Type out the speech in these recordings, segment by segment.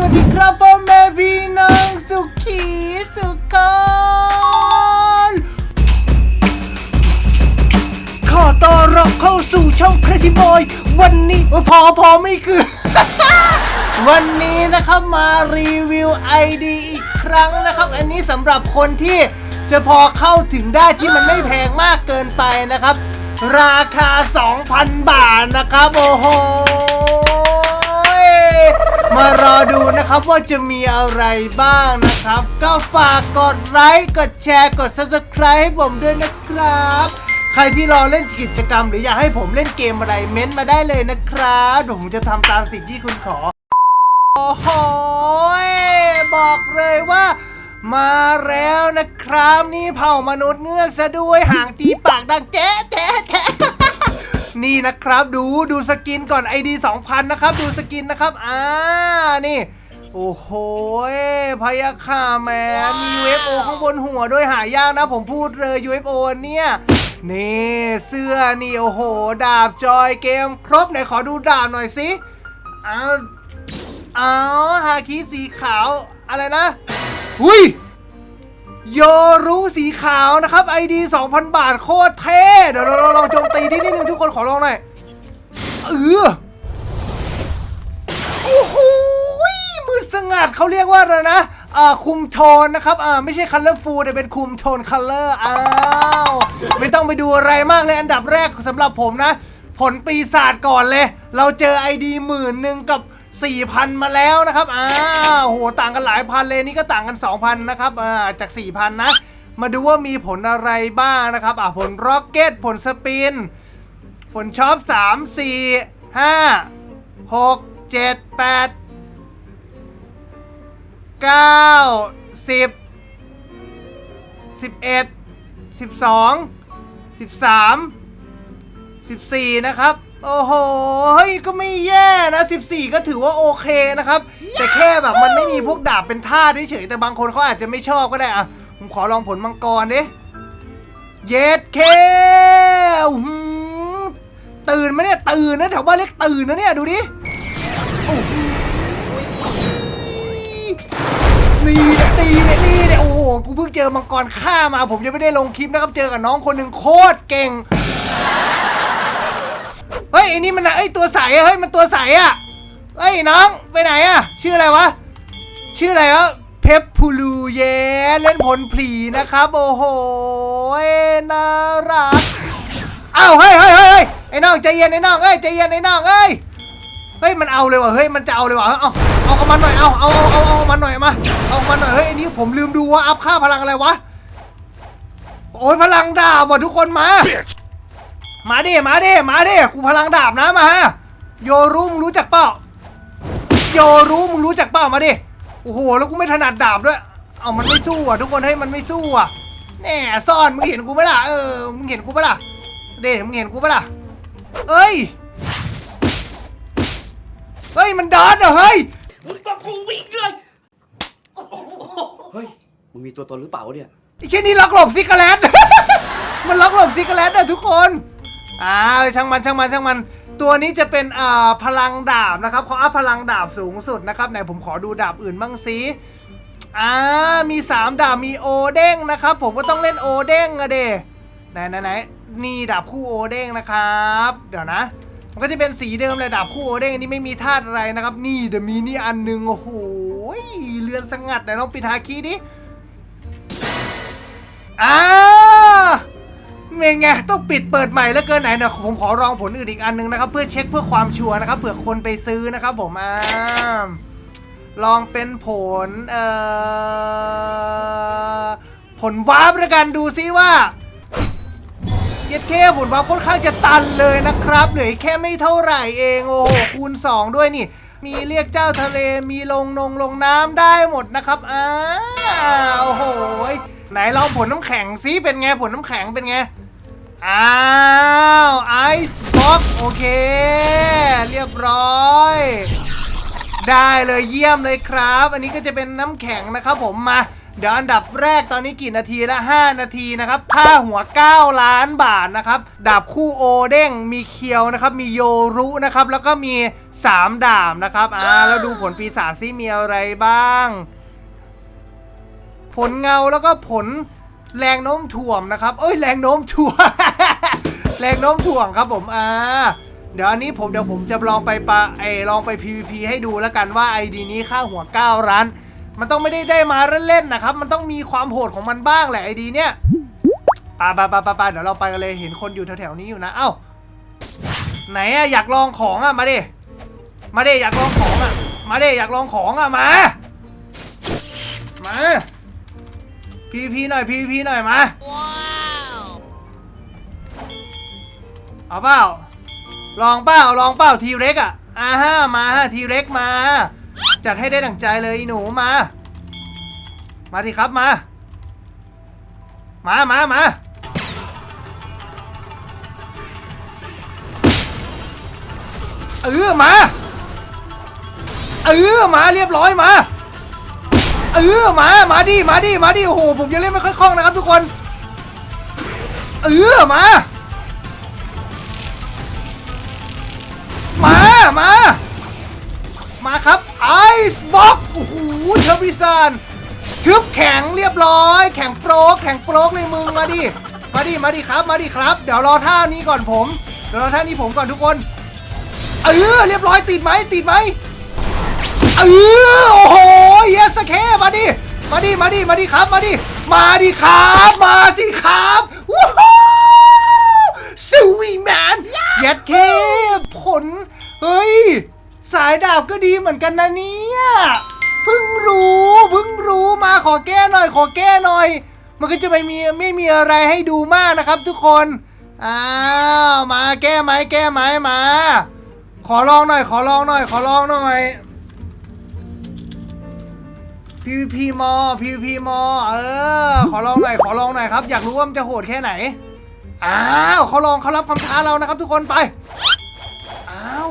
วัสดีครับพ่อแม่พี่น้องสุขีสุขนขอต้อนรับเข้าสู่ช่อง Crazy Boy วันนี้พอพอไม่คือ วันนี้นะครับมารีวิว ID อีกครั้งนะครับ อันนี้สำหรับคนที่จะพอเข้าถึงได้ที่มันไม่แพงมากเกินไปนะครับ ราคา 2,000 บาทนะครับ โอ้โห มารอดูนะครับว่าจะมีอะไรบ้างนะครับ ก็ฝากกดไลค์กดแชร์กด subscribe ให้ผมด้วยนะครับ ใครที่รอเล่นกิจกรรม หรืออยากให้ผมเล่นเกมอะไรเม้นต์มาได้เลยนะครับเดี๋ยวผมจะทำตามสิ่งที่คุณขอ โอ้โหยบอกเลยว่ามาแล้วนะครับ นี่เผ่ามนุษย์เงือกซะด้วยหางตีปากดังแจ๊ะแจ๊ะแจ๊ะ นี่นะครับดูดูสกินก่อน ID 2000 นะครับดูสกินนะครับอ่านี่โอ้โหพยาค่าแมนมี UFO ข้างบนหัวด้วยหายากนะผมพูดเลย UFO เนี่ยนี่เสื้อนี่โอ้โห ดาบจอยเกมครบไหนขอดูดาบหน่อยสิอ้าวอ๋อฮาคิสีขาวอะไรนะหุยโยรู้สีขาวนะครับ ID 2,000 บาทโคตรเท่ เดี๋ยวเราลองโจมตีนิดนึงทุก คนขอลองหน่อยเออโอ้โหมืดสงัดเขาเรียกว่าอะไรนะอ่าคุมโทนนะครับอ่าไม่ใช่คัลเลอร์ฟูลแต่เป็นคุมโทนคัลเลอร์อ้าวไม่ต้องไปดูอะไรมากเลยอันดับแรกสำหรับผมนะ ผลปีศาจก่อนเลย เราเจอ ID หมื่นหนึ่งกับ4,000 มาแล้วนะครับอ้าวโหต่างกันหลายพันเลยนี่ก็ต่างกัน 2,000 นะครับอ่าจาก 4,000 นะ มาดูว่ามีผลอะไรบ้างนะครับอ่าผลร็อกเก็ตผลสปิน ผลช็อป3 4 5 6 7 8 9 10 11 12 13 14นะครับ โอ้โหเฮ้ยก็ไม่แย่นะ14ก็ถือว่าโอเคนะครับ แต่แค่แบบมันไม่มีพวกดาบเป็นท่าเฉยๆแต่บางคนเขาอาจจะไม่ชอบก็ได้อะผมขอลองผลมังกรดิเย็ดเคอื้อหือ ตื่นไหมเนี่ยตื่นนะแถวบ้านเรียกตื่นนะเนี่ยดูดิโอ้โหนี่เนี่ยนี่เนี่ยนี่เนี่ยโอ้โหกูเพิ่งเจอมังกรฆ่ามา ผมยังไม่ได้ลงคลิปนะครับเจอกับน้องคนหนึ่งโคตรเก่งเฮ้ยไอ้นี่มันนะไอ้ตัวใสอะเฮ้ยมันตัวใสอะเฮ้ยน้องไปไหนอะชื่ออะไรวะชื่ออะไรวะเพปพูลูเยเล่นผลผลีนะครับโอ้โหน่ารักอ้าวเฮ้ยเฮ้ยเฮ้ย ไอ้น้องใจเย็นไอ้น้องเอ้ยใจเย็นไอ้น้องเอ้ยเฮ้ยมันเอาเลยว่ะเฮ้ยมันจะเอาเลยว่ะเอาเอามันหน่อยเอาเอาเอาเอาเอามันหน่อยมาเอามันหน่อยเฮ้ยอ้นี่ผมลืมดูว่าอัพค่าพลังอะไรวะโอ้ยพลังดาบว่ะทุกคนมา มาดิมาดิมาดิกูพลังดาบนะมาฮะโยรู้มึงรู้จักเปล่าโยรู้มึงรู้จักเปล่ามาดิโอ้โหแล้วกูไม่ถนัดดาบด้วยเอามันไม่สู้อะทุกคนให้ยมันไม่สู้อะแน่ซ่อนมึงเห็นกูไหมล่ะเออมึงเห็นกูไหมล่ะเดมึงเห็นกูไหมล่ะ เอ้ย เฮ้ย มันดอนเหรอเฮ้ย มึงต้องกูวิ่งเลยเฮ้ย มึงมีตัวตนหรือเปล่าวะเนี่ย ไอ้เช่นนี้ล็อกหลบซิกาเลต มันล็อกหลบซิกาเลตอะทุกคน อ้าวช่างมันช่างมันช่างมัน ตัวนี้จะเป็นอ่าพลังดาบนะครับเขาอัพพลังดาบสูงสุดนะครับไหนผมขอดูดาบอื่นบ้างสิอ่ามี 3 ดาบมีโอเด้งนะครับ ผมก็ต้องเล่นโอเด้งอะเดไหนไหนไหน นี่ดาบคู่โอเด้งนะครับ เดี๋ยวนะ มันก็จะเป็นสีเดิมเลยดาบคู่โอเด้งนนี้ไม่มีธาตุอะไรนะครับ นี่เดมีนี่อันหนึ่งโอ้โหเรือนสงัดไหนลองปิดฮาคีดิอ่าเมงไงต้องปิดเปิดใหม่แล้วเกินไหนเนี่ยผมขอลองผลอื่นอีกอันนึงนะครับ เพื่อเช็คเพื่อความชัวร์นะครับเผื่อคนไปซื้อนะครับผมอ่าลองเป็นผลเอ่อผลวาร์ปแล้วกันดูซิว่า เย็ดแค่ผลวาค่อนข้างจะตันเลยนะครับ เหลืออีกแค่ไม่เท่าไหร่เองโอ้โหคูณ 2 ด้วยนี่ มีเรียกเจ้าทะเลมีลงนงลงน้ำได้หมดนะครับอ้าโอ้โหไหนลองผลน้ำแข็งซิเป็นไงผลน้ำแข็งเป็นไงอ้าวไอซ์บ็อกโอเค เรียบร้อย ได้เลยเยี่ยมเลยครับ อันนี้ก็จะเป็นน้ำแข็งนะครับผมมา เดี๋ยวอันดับแรกตอนนี้กี่นาทีละ 5 นาทีนะครับค่าหัว 9 ล้านบาทนะครับดาบคู่โอเด้งมีเคียวนะครับ มีโยรุนะครับ แล้วก็มี 3 ดาบนะครับอ่าแล้วดูผลปีศาจซิมีอะไรบ้าง ผลเงาแล้วก็ผลแรงโน้มถ่วงนะครับ เอ้ยแรงโน้มถ่วง แรงโน้มถ่วงครับผมอ่าเดี๋ยวอันนี้ผมเดี๋ยวผมจะลองไปปะไอลองไป PVP ให้ดูแล้วกันว่า ID นี้ค่าหัว 9 ล้าน มันต้องไม่ได้ได้มาเล่นๆนะครับ มันต้องมีความโหดของมันบ้างแหละ ID เนี่ยปาปาปาปาปาเดี๋ยวเราไปกันเลยเห็นคนอยู่แถวๆนี้อยู่นะ เอ้า ไหนอะอยากลองของอะมาดิ มาดิอยากลองของอะมาดิอยากลองของอะมา มา PVP หน่อย PVP หน่อยมาเอาเปล่าลองเปล่าลองเปล่าทีเร็กอะอ่าฮะมาฮะทีเร็กมา จัดให้ได้ดั่งใจเลยอีหนูมา มาทีครับมา มามามาเออมาเออมาเรียบร้อยมาเออมามาดิมาดิมาดิโอ้โหผมยังเล่นไม่ค่อยคล่องนะครับทุกคนเออมามา มา มาครับ ไอซ์บ็อกโอ้โหเทอร์บิซานทึบแข็งเรียบร้อย แข็งโปรกแข็งโปรกเลยมึงมาดิมาดิมาดิครับ มาดิครับ เดี๋ยวรอท่านี้ก่อนผม เดี๋ยวรอท่านี้ผมก่อนทุกคน เออเรียบร้อยติดไหมติดไหมเออโอ้โหเยสเคมาดิมาดิมาดิมาดิครับ มาดิมาดิครับ มาสิครับวู้ฮู้สวีแมนเย็ดเคผลเฮ้ยสายดาบก็ดีเหมือนกันนะเนี่ยเพิ่งรู้เพิ่งรู้มาขอแก้หน่อย ขอแก้หน่อย มันก็จะไม่มีไม่มีอะไรให้ดูมากนะครับ ทุกคนอ้าวมาแก้ไหมแก้ไหมมา ขอลองหน่อย ขอลองหน่อย ขอลองหน่อย PVP มอ PVP มอ เออ ขอลองหน่อย ขอลองหน่อยครับ อยากรู้ว่ามันจะโหดแค่ไหน อ้าวเขาลองเขารับคำท้าเรานะครับ ทุกคนไป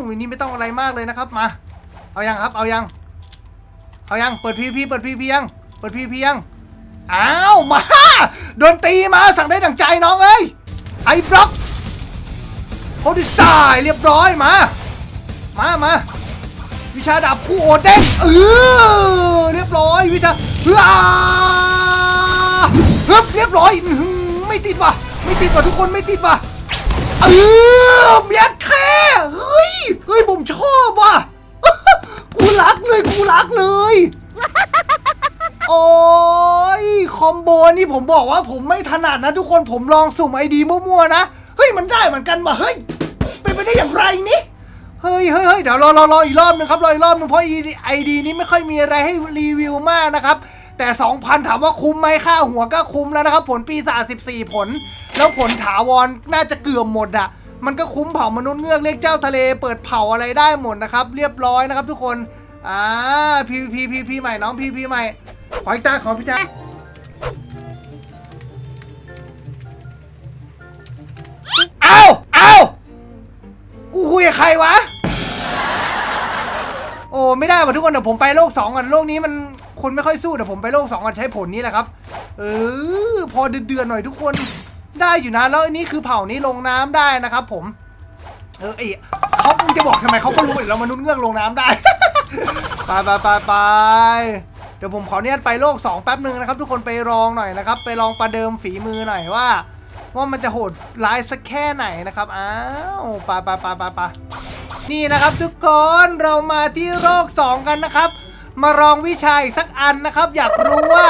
วันนี้ไม่ต้องอะไรมากเลยนะครับมา เอายังครับ เอายัง เอายัง เปิด PVP เปิด PVP ยัง เปิด PVP ยัง อ้าวมาโดนตีมาสั่งได้ดังใจน้องเอ้ยไอ้บล็อกโคดิสายเรียบร้อยมา มามาวิชาดาบคู่โอเด้งเออเรียบร้อยวิชาเฮ้ยฮึบเรียบร้อยไม่ติดว่ะไม่ติดว่ะทุกคนไม่ติดว่ะ เออเมียดแค่เฮ้ยเฮ้ยผมชอบว่ะ กูรักเลยกูรักเลย โอ้ยคอมโบนี่ผมบอกว่าผมไม่ถนัดนะทุกคนผมลองสุ่มไอดีมั่วๆนะเฮ้ยมันได้เหมือนกันว่ะเฮ้ยเป็นไปได้อย่างไรนี่เฮ้ยเฮ้ยเฮ้ยเดี๋ยวรอรอรออีกรอบนึงครับรออีกรอบนึงเพราะไอดีนี้ไม่ค่อยมีอะไรให้รีวิวมากนะครับแต่ 2,000 ถามว่าคุ้มไหมค่าหัวก็คุ้มแล้วนะครับ ผลปีศาจ14 ผล แล้วผลถาวรน่าจะเกือบหมดอะมันก็คุ้มเผ่ามนุษย์เงือกเรียกเจ้าทะเล เปิดเผ่าอะไรได้หมดนะครับ เรียบร้อยนะครับทุกคนอ่าพีพีพีพีใหม่น้องพีพีใหม่ ขออีกตาขอพี่ตาเอาเอากูคุยกับใครวะ โอ้ไม่ได้ว่ะทุกคนเดี๋ยวผมไปโลกสองก่อนโลกนี้มันคนไม่ค่อยสู้เดี๋ยวผมไปโลกสองก่อนใช้ผลนี้แหละครับ เออพอเดือดๆหน่อยทุกคน ได้อยู่นะ แล้วอันนี้คือเผ่านี้ลงน้ำได้นะครับ ผม เออไอเขาจะบอกทำไมเขาก็รู้อยู่แล้วมนุษย์เงือกลงน้ำได้ไปไปไปไปเดี๋ยวผมขออนุญาตไปโลก 2 แป๊บหนึ่งนะครับ ทุกคนไปลองหน่อยนะครับ ไปลองประเดิมฝีมือหน่อยว่า ว่ามันจะโหดร้ายสักแค่ไหนนะครับอ้าวไปไปไปไปไปนี่นะครับ ทุกคนเรามาที่โลก 2 กันนะครับ มาลองวิชาอีกสักอันนะครับ อยากรู้ว่า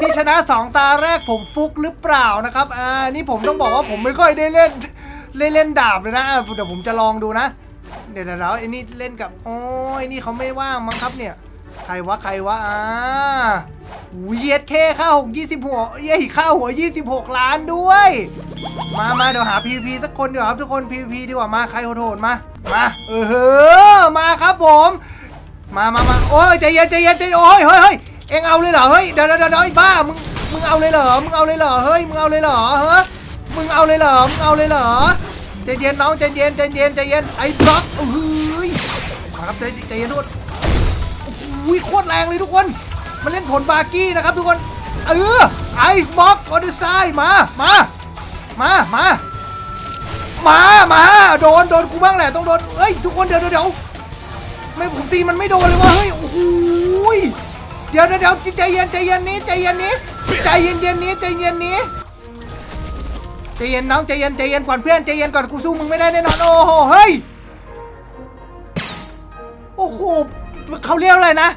ที่ชนะ 2 ตาแรกผมฟุกหรือเปล่านะครับอ่านี่ผมต้องบอกว่าผมไม่ค่อยได้เล่นเล่นเล่นดาบเลยนะอะเดี๋ยวผมจะลองดูนะ เดี๋ยวเดี๋ยวไอ้นี่เล่นกับโอ้ยนี่เขาไม่ว่างมั้งครับเนี่ย ใครวะใครวะอ่าหูเย็ดแค่ค่าหกยี่สิบหัวเย้ยค่าหัวยี่สิบหกล้านด้วย มามาเดี๋ยวหา PVP สักคนเดีกว่าครับทุกคน PVP ดีกว่ามาใครโหดๆมามาเออมาครับผม มามามาโอ้ยใจเย็นใจเย็นใจเย็นโอ้ยเฮ้ยเฮ้ยเอ็งเอาเลยเหรอเฮ้ยเดี๋ยวเดี๋ยวเดี๋ยวไอ้บ้ามึงมึงเอาเลยเหรอมึงเอาเลยเหรอเฮ้ยมึงเอาเลยเหรอเฮ้ยมึงเอาเลยเหรอมึงเอาเลยเหรอใจเย็นน้องใจเย็นใจเย็นใจเย็นไอ้บล็อกเฮ้ยมาครับใจใจเย็นทุกคนโอ้โหโคตรแรงเลยทุกคนมาเล่นผลบาร์กี้นะครับทุกคนเออไอซ์บ็อกออเดอร์ไซมามามามามามาโดนโดนกูบ้างแหละต้องโดนเอ้ยทุกคนเดี๋ยวเดี๋ยว ไม่ผมตีมันไม่โดนเลยว่ะเฮ้ยโอ้โหยเดี๋ยวเดี๋ยวเดี๋ยวใจเย็นใจเย็นนี้ใจเย็นนี้ใจเย็นเย็นนี้ใจเย็นนี้ใจเย็นน้องใจเย็นใจเย็นก่อนเพื่อนใจเย็นก่อนกูสู้มึงไม่ได้แน่นอนโอ้โหเฮ้ยโอ้โหเขาเรียกอะไรนะ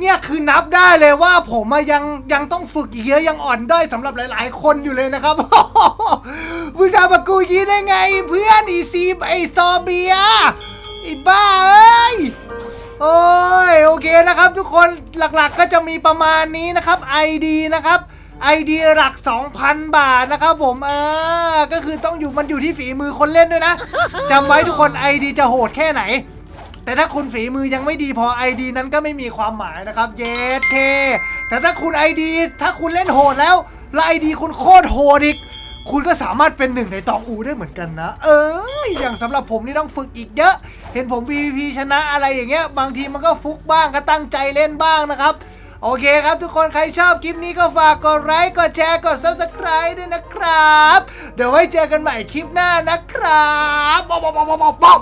เนี่ยคือนับได้เลยว่าผมยังยังต้องฝึกอีกเยอะยังอ่อนด้อยสำหรับหลาย ๆ คนอยู่เลยนะครับมึงทำกับกูยี้ได้ไง เพื่อนอีซีไอซอเบีย อ้บ้าเอ้ยโอ้ยโอเคนะครับ ทุกคนหลักๆก็จะมีประมาณนี้นะครับ ID นะครับ ID หลัก 2,000 บาทนะครับผมเออก็คือต้องอยู่มันอยู่ที่ฝีมือคนเล่นด้วยนะจำไว้ทุกคน ID จะโหดแค่ไหน แต่ถ้าคุณฝีมือยังไม่ดีพอ ID นั้นก็ไม่มีความหมายนะครับเยสเคแต่ถ้าคุณ ID ถ้าคุณเล่นโหดแล้วแล้ว ID คุณโคตรโหดอีก คุณก็สามารถเป็นหนึ่งในตองอูได้เหมือนกันนะ เอออย่างสำหรับผมนี่ต้องฝึกอีกเยอะ เห็นผม PVP ชนะอะไรอย่างเงี้ย บางทีมันก็ฟุกบ้างก็ตั้งใจเล่นบ้างนะครับโอเคครับทุกคนใครชอบคลิปนี้ก็ฝากกดไลค์กดแชร์กด subscribe ด้วยนะครับ เดี๋ยวไว้เจอกันใหม่คลิปหน้านะครับบ๊อบบ๊อบบ๊อบบ๊อบบ๊อบ